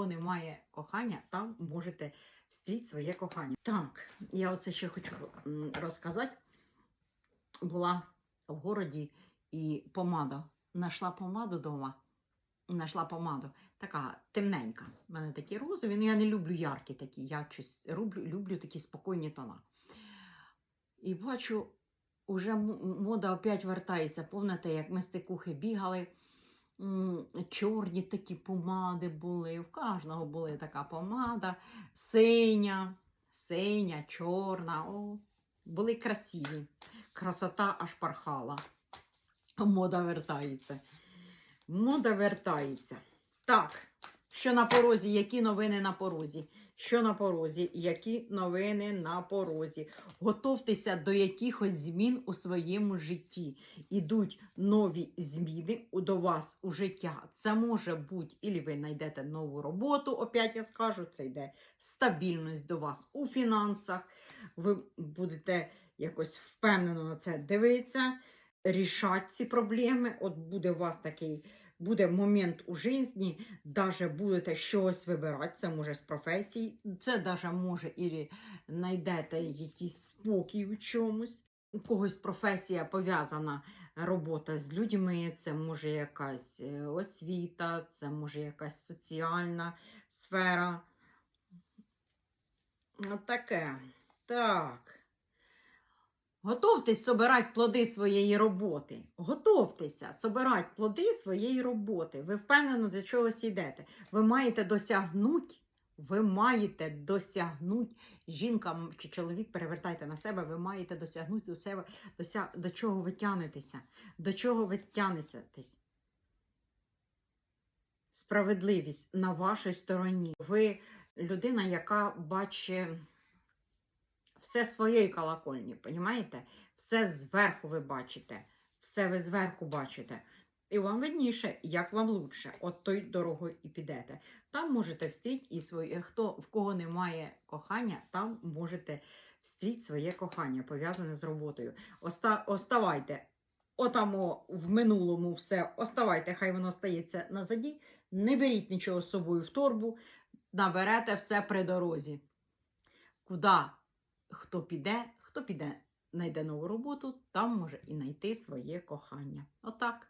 кого немає кохання, там можете встріти своє кохання. Так, я оце ще хочу розказати. Була в городі і помада. Нашла помаду вдома. Нашла помаду. Така темненька. У мене такі розові. Ну, я не люблю яркі такі. Я щось люблю, люблю такі спокійні тона. І бачу, уже мода опять вертається. Пам'ятаєте, як ми з цикухи бігали. Чорні такі помади були. В кожного була така помада. Синя, синя, чорна. О, були красиві. Красота аж пархала. Мода вертається. Мода вертається. Так, що на порозі? Які новини на порозі? Що на порозі? Які новини на порозі? Готовтеся до якихось змін у своєму житті. Ідуть нові зміни до вас у життя. Це може бути, і ви знайдете нову роботу, опять я скажу, це йде стабільність до вас у фінансах. Ви будете якось впевнено на це дивитися, рішати ці проблеми. От буде у вас такий. Буде момент у житті, даже будете щось вибирати, це може з професії, це даже може і знайдете якийсь спокій у чомусь. У когось професія пов'язана робота з людьми, це може якась е, освіта, це може якась соціальна сфера. Таке. Так. Готовтесь собирати плоди своєї роботи. Готовтеся собирати плоди своєї роботи. Ви впевнено до чогось йдете. Ви маєте досягнути, ви маєте досягнути, жінка чи чоловік, перевертайте на себе, ви маєте досягнути у себе, дося... до чого ви тянетеся, до чого ви тянетесь. Справедливість на вашій стороні. Ви людина, яка бачить все своєї колокольні, понімаєте? Все зверху ви бачите, все ви зверху бачите. І вам видніше, як вам лучше, от той дорогою і підете. Там можете встріти і своє, хто в кого немає кохання, там можете встріти своє кохання, пов'язане з роботою. Оста, оставайте отамо в минулому все, оставайте, хай воно стається назаді. Не беріть нічого з собою в торбу, наберете все при дорозі. Куди хто піде, хто піде, знайде нову роботу, там може і знайти своє кохання. Отак.